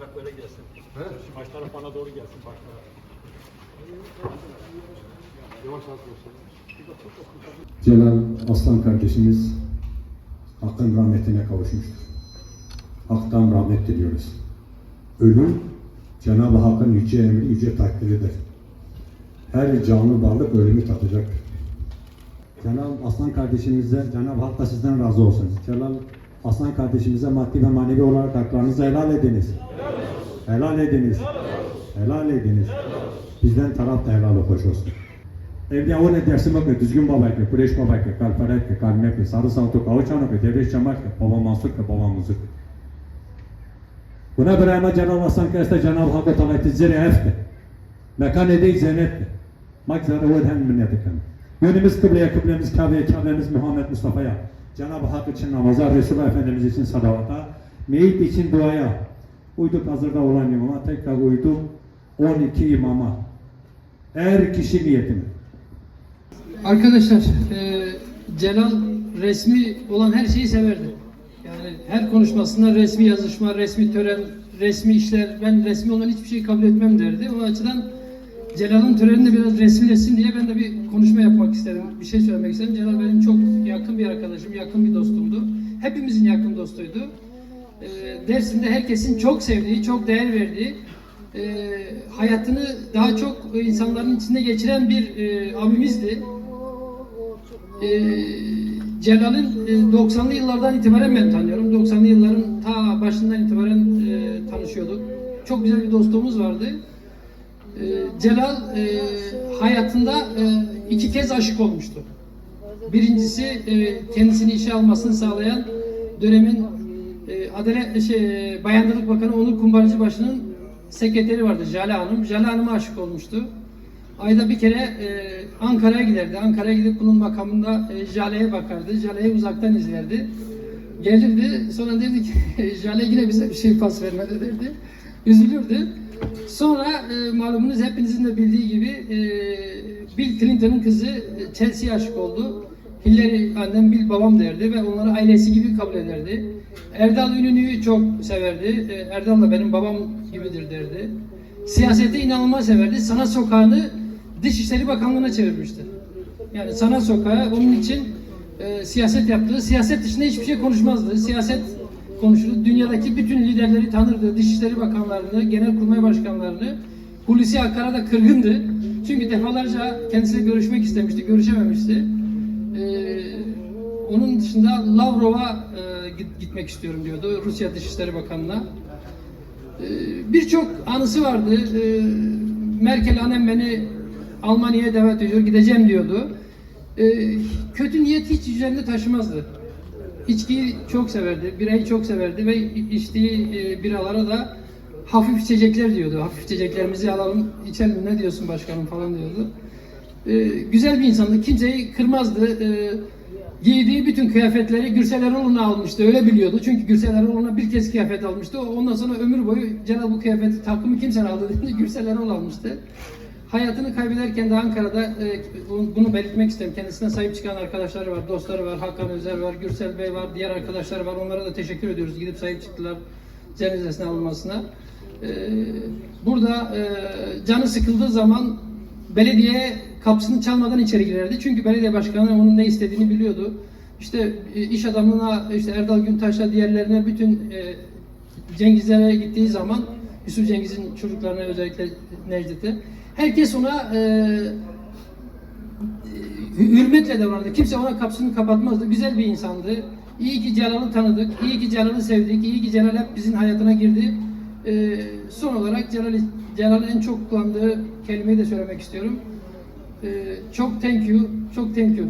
taraf böyle gelsin. He? Baş taraf bana doğru gelsin. Baş taraf. Yavaş az olsun. Celal Aslan kardeşimiz Hakk'ın rahmetine kavuşmuştur. Hak'tan rahmet diliyoruz. Ölüm Cenab-ı Hakk'ın yüce emri, yüce takdiridir. Her canlı varlık ölümü tadacaktır. Celal Aslan kardeşimize, Cenab-ı Hak da sizden razı olsun. Celal Aslan kardeşimize maddi ve manevi olarak haklarınızı helal ediniz. Helal ediniz. Helal ediniz. Bizden taraf da helal hoş olsun. Evliya o ne dersim bakıyor, düzgün babayke, kureş babayke, kalparetke, kalmekle, sarı saltuk, avuç anokle, devreş çamakle, baba mansurke, baba muzurke. Buna birayma Cenab-ı Hasan keste Cenab-ı Hakk'a talati zire efte. Mekan edeyik zennetle. Mak zara vedhen minnetikam. Yönümüz kıbleye, kıblemiz Kabe'ye, Kabe'miz Muhammed Mustafa'ya. Cenab-ı Hak için namaza, Resulullah Efendimiz için salavata, meyit için duaya. Uyduk hazırda olan imama, tekrar uyduk 12 imama. Her kişi niyetini. Arkadaşlar, e, Celal resmi olan her şeyi severdi. Yani her konuşmasında resmi yazışma, resmi tören, resmi işler, ben resmi olan hiçbir şeyi kabul etmem derdi. O açıdan Celal'ın törenini biraz resmileşsin diye ben de bir yapmak istedim. Bir şey söylemek istedim. Celal benim çok yakın bir arkadaşım, yakın bir dostumdu. Hepimizin yakın dostuydu. E, Dersim'de herkesin çok sevdiği, çok değer verdiği, e, hayatını daha çok insanların içinde geçiren bir e, abimizdi. Ee, Celal'in e, 90'lı yıllardan itibaren ben tanıyorum. 90'lı yılların ta başından itibaren e, tanışıyorduk. Çok güzel bir dostluğumuz vardı. Ee, Celal e, hayatında e, iki kez aşık olmuştu. Birincisi e, kendisini işe almasını sağlayan dönemin e, Adalet şey, Bayandırlık Bakanı Onur Kumbarcıbaşı'nın sekreteri vardı Jale Hanım. Jale Hanım'a aşık olmuştu. Ayda bir kere e, Ankara'ya giderdi. Ankara'ya gidip bunun makamında e, Jale'ye bakardı. Jale'yi uzaktan izlerdi. Gelirdi. Sonra derdi ki Jale yine bize bir şey pas vermedi derdi. Üzülürdü. Sonra e, malumunuz hepinizin de bildiği gibi e, Bill Clinton'ın kızı e, Chelsea'ye aşık oldu. Hillary annem Bill babam derdi ve onları ailesi gibi kabul ederdi. Erdal Ünlü'yü çok severdi. E, Erdal da benim babam gibidir derdi. Siyaseti inanılmaz severdi. Sanat sokağını Dışişleri Bakanlığı'na çevirmişti. Yani sanat sokağı onun için e, siyaset yaptığı, siyaset dışında hiçbir şey konuşmazdı. Siyaset konuşurdu. Dünyadaki bütün liderleri tanırdı. Dışişleri Bakanlarını, Genelkurmay Başkanlarını. Hulusi Akar'a da kırgındı. Çünkü defalarca kendisiyle görüşmek istemişti, görüşememişti. E, onun dışında Lavrov'a e, git- gitmek istiyorum diyordu. Rusya Dışişleri Bakanı'na. Ee, birçok anısı vardı. Ee, Merkel annem beni Almanya'ya davet ediyor, gideceğim diyordu. Ee, kötü niyet hiç üzerinde taşımazdı. İçkiyi çok severdi, birayı çok severdi ve içtiği e, biralara da hafif içecekler diyordu. Hafif içeceklerimizi alalım, içelim ne diyorsun başkanım falan diyordu. Ee, güzel bir insandı, kimseyi kırmazdı. Ee, giydiği bütün kıyafetleri Gürsel Erol'una almıştı. Öyle biliyordu. Çünkü Gürsel Erol'una bir kez kıyafet almıştı. Ondan sonra ömür boyu Celal bu kıyafeti takımı kimsen aldı dedi. Gürsel Erol almıştı. Hayatını kaybederken de Ankara'da e, bunu- belirtmek isterim. Kendisine sahip çıkan arkadaşları var, dostları var, Hakan Özer var, Gürsel Bey var, diğer arkadaşlar var. Onlara da teşekkür ediyoruz. Gidip sahip çıktılar cenazesine alınmasına. E, burada e, canı sıkıldığı zaman belediye kapısını çalmadan içeri girerdi. Çünkü belediye başkanı onun ne istediğini biliyordu. İşte e, iş adamına, işte Erdal Güntaş'a, diğerlerine bütün e, Cengizlere gittiği zaman Yusuf Cengiz'in çocuklarına özellikle Necdet'e herkes ona e, hü- hürmetle davranırdı. Kimse ona kapısını kapatmazdı. Güzel bir insandı. İyi ki Celal'ı tanıdık. iyi ki Celal'ı sevdik. iyi ki Celal hep bizim hayatına girdi. E, son olarak Celal, Celal'in en çok kullandığı kelimeyi de söylemek istiyorum. E, çok thank you, çok thank you.